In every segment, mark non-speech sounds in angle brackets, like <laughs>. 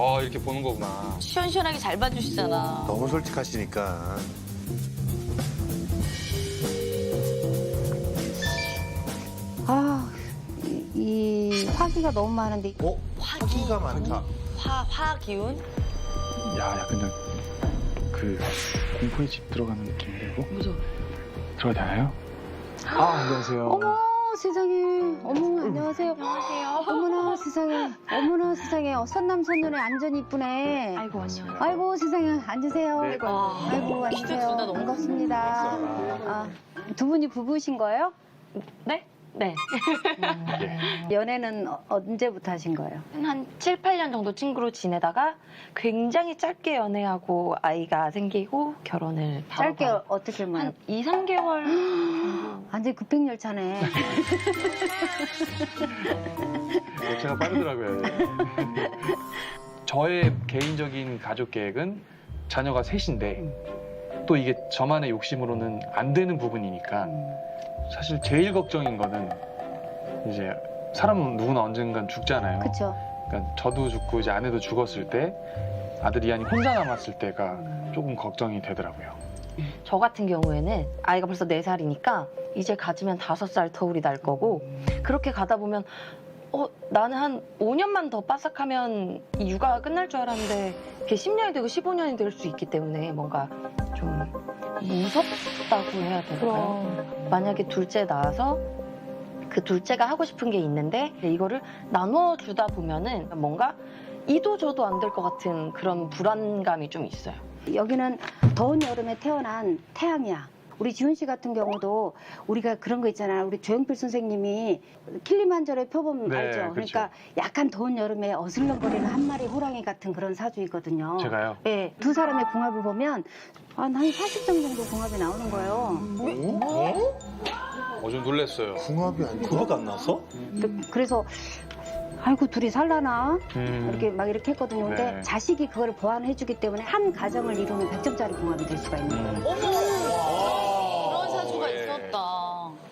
어 이렇게 보는 거구나. 시원시원하게 잘 봐주시잖아. 너무 솔직하시니까. 아, 이, 이 화기가 너무 많은데 어? 화기가 많다. 화, 화 기운? 야, 약간 좀, 그, 공포의 집 들어가는 느낌인데, 이거? 무서워. 들어가도 되나요? 아, 안녕하세요. 어머 세상에 어머 안녕하세요 안녕하세요. 어머나 세상에 어머나 세상에 어, 선남 선녀네 안전 이쁘네 아이고, 안녕. 아이고 세상에 앉으세요 네. 와. 아이고 진짜 앉으세요 둘다 너무 반갑습니다 아, 두 분이 부부신 거예요? 네? 네. 연애는 어- 언제부터 하신 거예요? 한 7, 8년 정도 친구로 지내다가 굉장히 짧게 연애하고 아이가 생기고 결혼을 바로 짧게 바로 어떻게 뭐한 2, 3개월 완전 급행열차네 제가 빠르더라고요. 저의 개인적인 가족 계획은 자녀가 셋인데 또 이게 저만의 욕심으로는 안 되는 부분이니까 사실 제일 걱정인 거는 이제 사람은 누구나 언젠간 죽잖아요. 그쵸 그러니까 저도 죽고 이제 아내도 죽었을 때 아들 이한이 혼자 남았을 때가 조금 걱정이 되더라고요. 저 같은 경우에는 아이가 벌써 4살이니까 이제 가지면 5살 터울이 날 거고 그렇게 가다 보면 어, 나는 한 5년만 더 빠삭하면 이 육아가 끝날 줄 알았는데 이게 10년이 되고 15년이 될 수 있기 때문에 뭔가 좀 무섭다고 해야 될까요? 만약에 둘째 낳아서 그 둘째가 하고 싶은 게 있는데 이거를 나눠주다 보면은 뭔가 이도 저도 안 될 것 같은 그런 불안감이 좀 있어요. 여기는 더운 여름에 태어난 태양이야. 우리 지훈 씨 같은 경우도 우리가 그런 거 있잖아. 우리 조영필 선생님이 킬리만자로의 표범 네, 알죠? 그러니까 약간 더운 여름에 어슬렁거리는 한 마리 호랑이 같은 그런 사주이거든요. 제가요. 예, 두 사람의 궁합을 보면 한, 한 40점 정도 궁합이 나오는 거예요. 어, 좀 놀랐어요. 궁합이 아니고. 그거밖에 안 나왔어? 근데 그래서 아이고 둘이 살라나 음, 이렇게 막 이렇게 했거든요. 근데 네. 자식이 그걸 보완해주기 때문에 한 가정을 이루면 100점짜리 궁합이 될 수가 있는 거예요. 음. 사주가 있었다.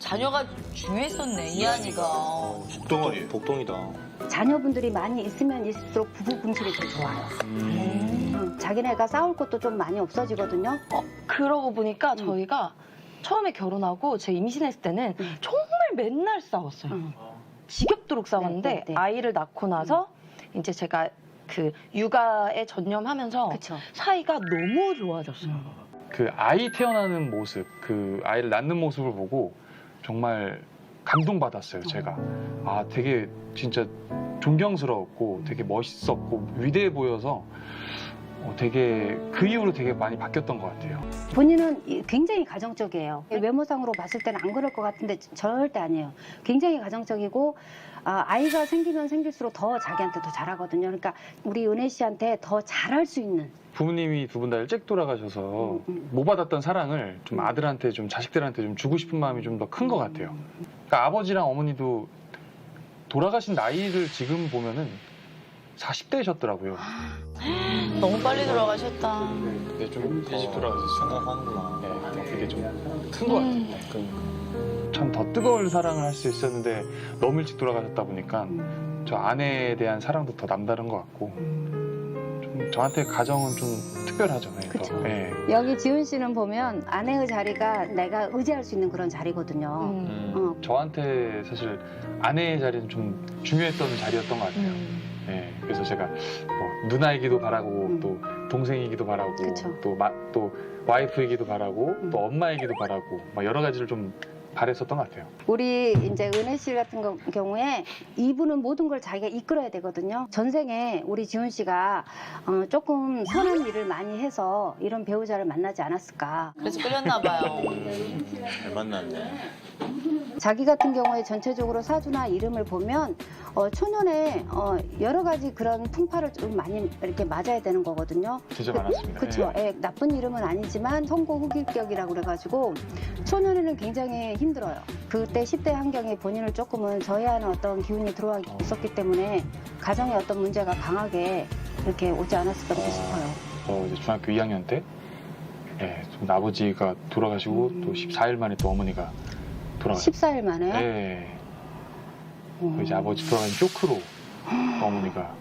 자녀가 중요했었네, 이한이가. 복덩어리. 복덩이다. 자녀분들이 많이 있으면 있을수록 부부 분실이 더 좋아요. 음, 자기네가 싸울 것도 좀 많이 없어지거든요. 어, 그러고 보니까 음. 저희가 처음에 결혼하고 제 임신했을 때는 음. 정말 맨날 싸웠어요. 음. 지겹도록 싸웠는데 네, 네, 네. 아이를 낳고 나서 이제 제가 그 육아에 전념하면서 그렇죠. 사이가 너무 좋아졌어요. 그 아이 태어나는 모습, 그 아이를 낳는 모습을 보고 정말 감동받았어요, 제가. 아, 되게 진짜 존경스러웠고 되게 멋있었고 위대해 보여서 어, 되게 그 이후로 되게 많이 바뀌었던 것 같아요. 본인은 이- 굉장히 가정적이에요. 외모상으로 봤을 때는 안 그럴 것 같은데 절대 아니에요. 굉장히 가정적이고 아, 아이가 생기면 생길수록 더 자기한테 더 잘하거든요. 그러니까 우리 은혜 씨한테 더 잘할 수 있는 부모님이 두 분 다 일찍 돌아가셔서 음, 음. 못 받았던 사랑을 좀 아들한테 좀 자식들한테 좀 주고 싶은 마음이 좀 더 큰 것 같아요. 그러니까 아버지랑 어머니도 돌아가신 나이를 지금 보면은 40대셨더라고요. 너무 빨리 돌아가셨다. 근데 좀더 일찍 돌아가셔서 생각하는구나. 네, 그게 좀 큰 것 같아요. 참더 뜨거운 사랑을 할 수 있었는데 너무 일찍 돌아가셨다 보니까 저 아내에 대한 사랑도 더 남다른 것 같고 좀 저한테 가정은 좀 특별하죠. 네, 더. 그쵸. 네. 여기 지훈 씨는 보면 아내의 자리가 내가 의지할 수 있는 그런 자리거든요. 음. 어, 저한테 사실 아내의 자리는 좀 중요했던 자리였던 것 같아요. 음. 네, 그래서 제가 뭐 누나이기도 바라고 음. 또 동생이기도 바라고 그쵸. 또, 마, 또 와이프이기도 바라고 음. 또 엄마이기도 바라고 막 여러 가지를 좀 바랬었던 것 같아요. 우리 이제 은혜 씨 같은 거- 경우에 이분은 모든 걸 자기가 이끌어야 되거든요. 전생에 우리 지훈 씨가 어, 조금 선한 일을 많이 해서 이런 배우자를 만나지 않았을까. 그래서 끌렸나 봐요. 잘 만났네. 자기 같은 경우에 전체적으로 사주나 이름을 보면 어, 초년에 어, 여러 가지 그런 풍파를 좀 많이 이렇게 맞아야 되는 거거든요. 진짜 많았습니다. 그렇죠. 네. 예, 나쁜 이름은 아니지만 성공 흑일격이라고 그래가지고 초년에는 굉장히 힘들어요. 그때 10대 환경에 본인을 조금은 저해하는 어떤 기운이 들어와 있었기 때문에 가정에 어떤 문제가 강하게 이렇게 오지 않았을까 싶어요. 저 이제 중학교 2학년 때 예, 좀 아버지가 돌아가시고 음. 또 14일 만에 또 어머니가 돌아가셨어요. 14일 만에 네. 음. 그 이제 아버지 돌아가신 쇼크로 <gasps> 어머니가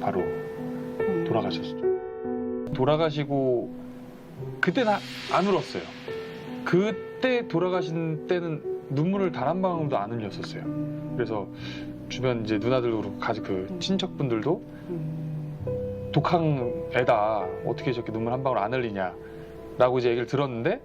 바로 돌아가셨죠. 돌아가시고 그때는 안 울었어요. 그때 돌아가신 때는 눈물을 단 한 방울도 안 흘렸었어요. 그래서 주변 이제 누나들도 그렇고 가족 그 친척분들도 독한 애다 어떻게 저렇게 눈물 한 방울 안 흘리냐라고 이제 얘기를 들었는데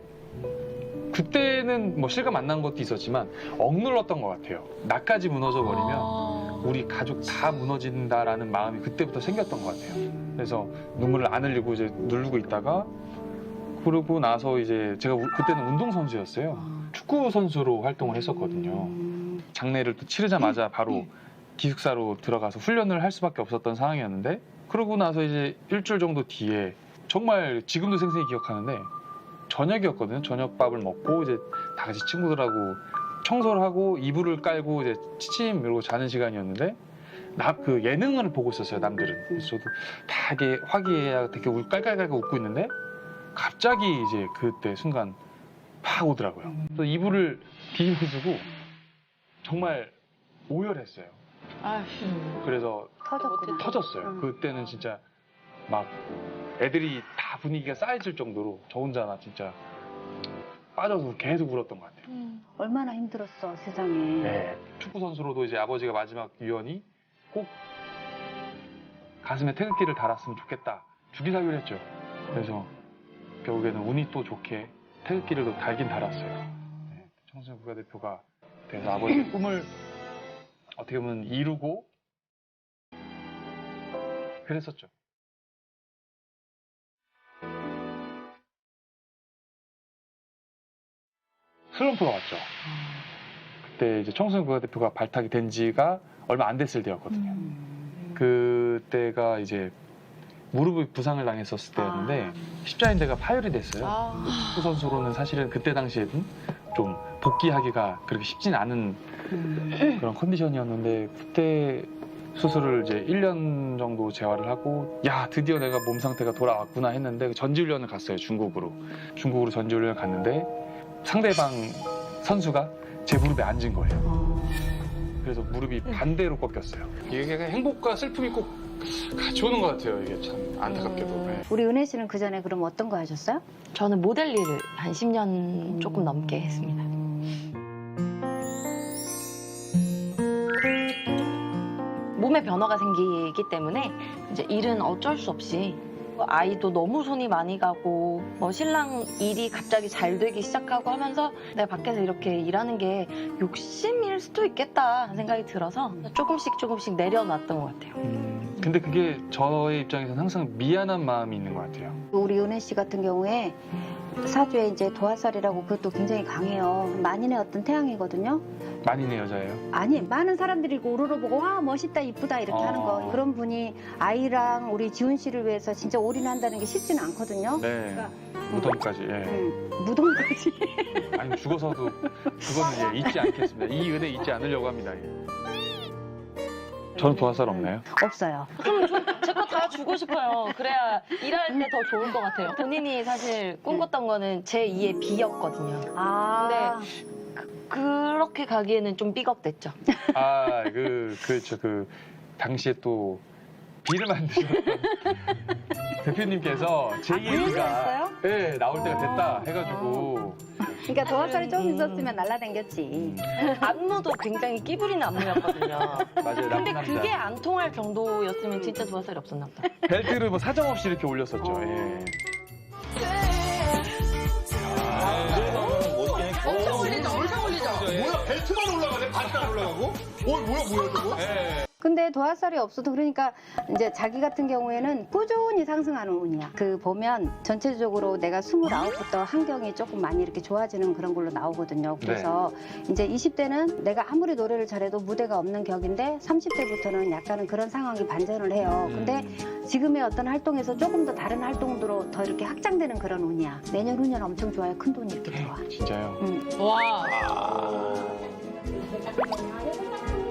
그때는 뭐 실감 안 난 것도 있었지만 억눌렀던 것 같아요. 나까지 무너져 버리면 아. 우리 가족 다 무너진다라는 마음이 그때부터 생겼던 것 같아요. 그래서 눈물을 안 흘리고 이제 누르고 있다가 그러고 나서 이제 제가 우- 그때는 운동 선수였어요. 축구 선수로 활동을 했었거든요. 장례를 또 치르자마자 바로 기숙사로 들어가서 훈련을 할 수밖에 없었던 상황이었는데 그러고 나서 이제 일주일 정도 뒤에 정말 지금도 생생히 기억하는데 저녁이었거든요. 저녁밥을 먹고 이제 다 같이 친구들하고 청소를 하고 이불을 깔고 이제 치침 이러고 자는 시간이었는데 나 그 예능을 보고 있었어요. 남들은. 그래서 저도 다 이게 화기애애 되게 울- 깔깔깔깔 웃고 있는데 갑자기 이제 그때 순간 팍 오더라고요. 그래서 이불을 뒤집어주고 정말 오열했어요. 아휴. 그래서. 터졌어요. 음. 그때는 진짜 막 애들이 다 분위기가 쌓여질 정도로 저 혼자나 진짜 빠져서 계속 울었던 것 같아요. 얼마나 힘들었어 세상에. 네. 축구 선수로도 이제 아버지가 마지막 유언이 꼭 가슴에 태극기를 달았으면 좋겠다. 주기사유를 했죠. 그래서 결국에는 운이 또 좋게 태극기를 또 달긴 달았어요. 네. 청소년 국가대표가 돼서 아버지의 <clears throat> 꿈을 어떻게 보면 이루고 그랬었죠. 슬럼프가 왔죠. 그때 이제 청소년 국가대표가 발탁이 된 지가 얼마 안 됐을 때였거든요. 그때가 이제 무릎 부상을 당했었을 때였는데 십자인대가 파열이 됐어요. 아. 축구 선수로는 사실은 그때 당시에는 좀 복귀하기가 그렇게 쉽진 않은 그런 컨디션이었는데 그때 수술을 이제 1년 정도 재활을 하고 야 드디어 내가 몸 상태가 돌아왔구나 했는데 전지훈련을 갔어요 중국으로 중국으로 전지훈련을 갔는데 상대방 선수가 제 무릎에 앉은 거예요. 그래서 무릎이 반대로 꺾였어요. 이게 행복과 슬픔이 꼭 같이 오는 것 같아요. 이게 참 안타깝게도. 네. 우리 은혜 씨는 그 전에 그럼 어떤 거 하셨어요? 저는 모델 일을 한 10년 조금 넘게 했습니다. 몸에 변화가 생기기 때문에 이제 일은 어쩔 수 없이 아이도 너무 손이 많이 가고 뭐 신랑 일이 갑자기 잘 되기 시작하고 하면서 내가 밖에서 이렇게 일하는 게 욕심일 수도 있겠다 하는 생각이 들어서 조금씩 조금씩 내려놨던 것 같아요. 음, 근데 그게 저의 입장에서는 항상 미안한 마음이 있는 것 같아요. 우리 은혜 씨 같은 경우에 사주에 이제 도화살이라고 그것도 굉장히 강해요. 만인의 어떤 태양이거든요. 만인의 여자예요. 아니 많은 사람들이 이거 우러러 보고 와 멋있다 이쁘다 이렇게 어. 하는 거 그런 분이 아이랑 우리 지훈 씨를 위해서 진짜 올인한다는 게 쉽지는 않거든요. 네. 무덤까지. 예. 음, 무덤까지. <laughs> 아니 죽어서도 그거는 예, 잊지 않겠습니다. 이 은혜 잊지 않으려고 합니다. 예. 저는 도화살 없나요? 없어요. 주고 싶어요. 그래야 일할 때 더 좋을 것 같아요. 본인이 사실 꿈꿨던 거는 제 2의 B였거든요. 아, 그렇게 가기에는 좀 삐걱댔죠. 아, 그, 그렇죠. 그, 당시에 또, 비를 만드셨던 <laughs> 대표님께서 제2의 비가, 그랬어요? 네, 나올 때가 됐다 해가지고, 그러니까 도화살이 좀 있었으면 날라댕겼지. 안무도 굉장히 끼부리는 안무였거든요. 맞아요. 근데. 그게 안 통할 정도였으면 진짜 좋아살이 없었나 보다. 벨트를 뭐 사정없이 이렇게 올렸었죠. 어. 예. 멋있긴 했어. 엄청 올리죠, 엄청 올리죠. 뭐야 벨트만 올라가네 바지가 안 올라가고? 어 뭐야 뭐야 저거? 근데 도화살이 없어도 그러니까 이제 자기 같은 경우에는 꾸준히 상승하는 운이야. 그 보면 전체적으로 내가 29부터 환경이 조금 많이 이렇게 좋아지는 그런 걸로 나오거든요. 그래서 이제 20대는 내가 아무리 노래를 잘해도 무대가 없는 격인데 30대부터는 약간은 그런 상황이 반전을 해요. 근데 음, 지금의 어떤 활동에서 조금 더 다른 활동으로 더 이렇게 확장되는 그런 운이야. 내년 후년 엄청 좋아요. 큰 돈이 이렇게 들어와. 진짜요. 음. 와.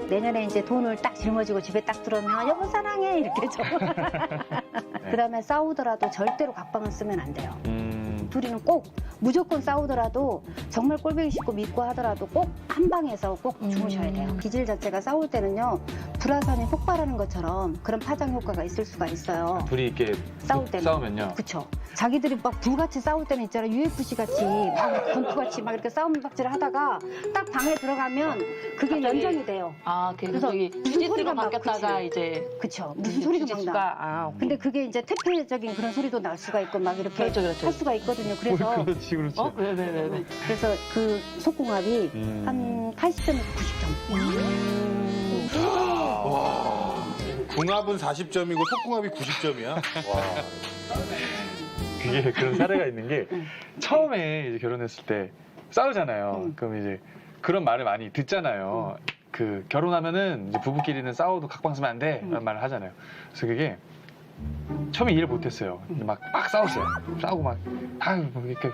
내년에 이제 돈을 딱 짊어지고 집에 딱 들어오면 여보 사랑해 이렇게 줘. <laughs> <laughs> 그다음에 싸우더라도 절대로 각방을 쓰면 안 돼요. 음, 둘이는 꼭 무조건 싸우더라도 정말 꼴보기 싫고 믿고 하더라도 꼭 한 방에서 꼭 음. 주무셔야 돼요. 기질 자체가 싸울 때는요 불화산이 폭발하는 것처럼 그런 파장 효과가 있을 수가 있어요. 둘이 이렇게 싸울 때는. 싸우면요. 그쵸. 자기들이 막 불같이 싸울 때는 있잖아. UFC 같이, 막 권투같이 막 이렇게 싸움 박질 하다가 딱 방에 들어가면 그게 갑자기- 연정이 돼요. 아, 그 그래서 저기 무슨 주짓수로 소리가 막 바뀌었다가 그치. 이제 그쵸. 무슨 소리가 막 나. 주짓수가 아, 근데 그게 이제 태폐적인 그런 소리도 날 수가 있고 막 이렇게 그렇죠, 그렇죠. 할 수가 있거든요. 그래서 그렇지 그렇지. 어? 왜, 왜, 왜, 왜? 그래서 그 속궁합이 음. 한 80점에서 90점. 궁합은 40점이고 속궁합이 90점이야. 그게 그런 사례가 있는 게 응. 처음에 이제 결혼했을 때 싸우잖아요. 응. 그럼 이제 그런 말을 많이 듣잖아요. 그 결혼하면은 이제 부부끼리는 싸워도 각방 쓰면 안 돼. 라는 응. 말을 하잖아요. 그래서 그게 처음에 이해를 못했어요. 막, 막 싸웠어요. 싸우고 막, 뭐 이렇게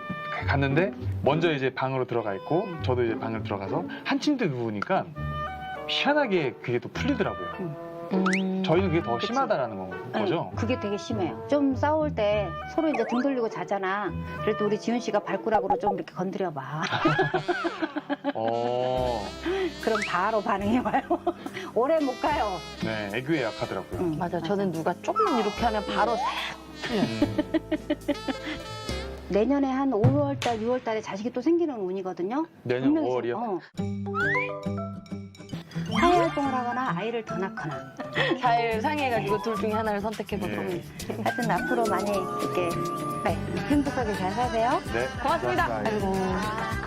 갔는데, 먼저 이제 방으로 들어가 있고, 저도 이제 방을 들어가서 한 침대 누우니까, 희한하게 그게 또 풀리더라고요. 음. 저희는 그게 더 그치. 심하다라는 거- 아니, 거죠. 그게 되게 심해요. 좀 싸울 때 서로 이제 등 돌리고 자잖아. 그래도 우리 지훈 씨가 발가락으로 좀 이렇게 건드려봐. <laughs> 어, 그럼 바로 반응이 와요. <laughs> 오래 못 가요. 네, 애교에 약하더라고요. 응, 맞아. 저는 누가 조금만 이렇게 하면 바로 음, <laughs> 내년에 한 5월달, 6월달에 자식이 또 생기는 운이거든요. 내년 분명히 5월이요? 어. 사회 활동을 하거나 아이를 더 낳거나. 잘 상의해가지고 둘 중에 하나를 선택해보도록 네. 하겠습니다. 하여튼 앞으로 많이 이렇게 네, 행복하게 잘 사세요. 네. 고맙습니다. 감사합니다. 아이고.